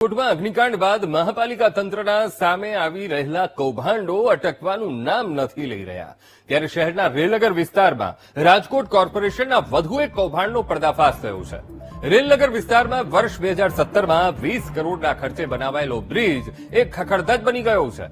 રાજકોટમાં અગ્નિકાંડ બાદ મહાપાલિકા તંત્રના સામે આવી રહેલા કૌભાંડો અટકવાનું નામ નથી લઈ રહ્યા. ત્યારે શહેરના રેલનગર વિસ્તારમાં રાજકોટ કોર્પોરેશનના વધુ એક કૌભાંડનો પર્દાફાશ થયો છે. રેલનગર વિસ્તારમાં વર્ષ બે હજાર સત્તરમાં વીસ કરોડના ખર્ચે બનાવાયેલો બ્રિજ એક ખખડધજ બની ગયો છે.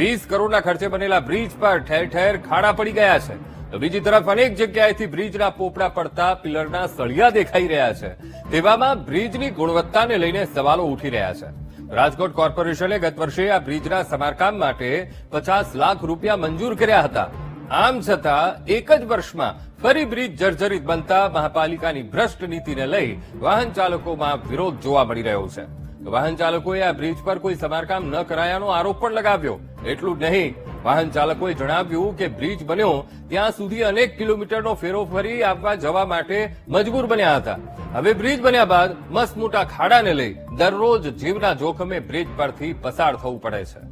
વીસ કરોડના ખર્ચે બનેલા બ્રિજ પર ઠેર ઠેર ખાડા પડી ગયા છે. બીજી તરફ અનેક જગ્યાએથી બ્રિજના પોપડા પડતા પિલરના સળિયા દેખાઈ રહ્યા છે. તેવામાં બ્રિજની ગુણવત્તાને લઈને સવાલો ઉઠી રહ્યા છે. રાજકોટ કોર્પોરેશને ગત વર્ષે આ બ્રિજના સમારકામ માટે પચાસ લાખ રૂપિયા મંજૂર કર્યા હતા. આમ છતાં, એક જ વર્ષમાં ફરી બ્રિજ જર્જરિત બનતા મહાપાલિકાની ભ્રષ્ટ નીતિને લઈ વાહન ચાલકોમાં વિરોધ જોવા મળી રહ્યો છે. વાહન ચાલકોએ આ બ્રિજ પર કોઈ સમારકામ ન કરાયાનો આરોપ પણ લગાવ્યો. એટલું જ નહીં વાહન ચાલકોએ જણાવ્યું કે બ્રિજ બન્યો ત્યાં સુધી અનેક કિલોમીટરનો ફેરો ફરી આવવા જવા માટે મજબૂર બન્યા હતા. હવે બ્રિજ બન્યા બાદ મસ્ત મોટા ખાડાને લઈ દરરોજ જીવના જોખમે બ્રિજ પરથી પસાર થવું પડે છે.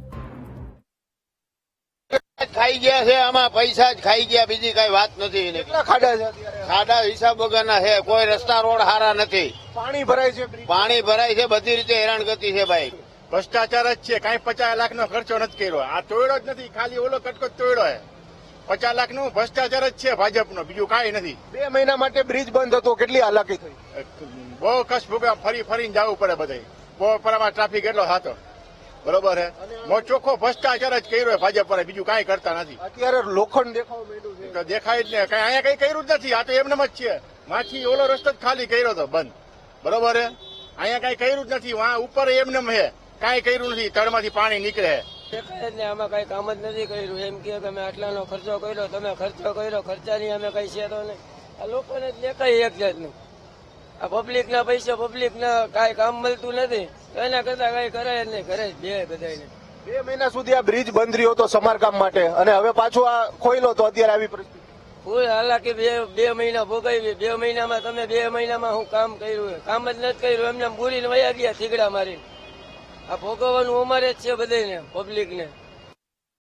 ખાઈ ગયા છે આમાં પૈસા જ ખાઈ ગયા બીજી કઈ વાત નથી. ખાડા છે અત્યારે? હિસાબ વગરના છે કોઈ રસ્તા રોડ સારા નથી. પાણી ભરાય છે પાણી ભરાય છે બધી રીતે હેરાનગતિ છે ભાઈ. ભ્રષ્ટાચાર જ છે. કાંઈ પચાસ લાખ નો ખર્ચો નથી કર્યો. આ તોડ્યો જ નથી. ખાલી ઓલો કટકો તોડ્યો હે. પચાસ લાખનું ભ્રષ્ટાચાર જ છે ભાજપનો. બીજું કાંઈ નથી. બે મહિના માટે બ્રિજ બંધ હતો. કેટલી હાલાકી થઈ? બહુ કશ ભોગવા ફરી ફરીને જવું પડે બધે બહુ પરામાં ટ્રાફિક એટલો હતો બરોબર હે? મો ચોખ્ખો ભ્રષ્ટાચાર જ કર્યો ભાજપ પર બીજું કાંઈ કરતા નથી. અત્યારે લોખંડ દેખાવા છે. દેખાય જ ને કઈ અહીંયા કઈ કર્યું જ નથી. આ તો એમને જ છે. માથી ઓલો રસ્તો જ ખાલી કર્યો હતો બંધ. બરોબર હે? અહીંયા કઈ કર્યું જ નથી. વાં ઉપર એમને હે. કાંઈ કર્યું નથી તળમાંથી પાણી નીકળે. ને આમાં કઈ કામ જ નથી કર્યું. એમ કે અમે આટલાનો ખર્ચો કર્યો તમે ખર્ચો કર્યો ખર્ચાની અમે કઈ છે તો નહીં. આ લોકોને જ દેખાય એક જાતનું. આ પબ્લિક ના પૈસા પબ્લિક ના કાંઈ કામ મળતું નથી. તો એના કરતા કઈ કરે જ નહીં કરે જ બે બધાને બે મહિના સુધી આ બ્રિજ બંધ રહ્યો હતો સમારકામ માટે. અને હવે પાછું આ ખોઈલો તો અત્યારે આવી પરિસ્થિતિ. ફૂલ હાલાકી બે બે મહિના ભોગાવી. બે મહિનામાં તમે બે મહિનામાં હું કામ કર્યું. કામ જ નથી કર્યું. એમને બુરીને વયા ગયા થીગડા મારીને. આ ભોગવવાનું અમારે જ છે બધાને પબ્લિકને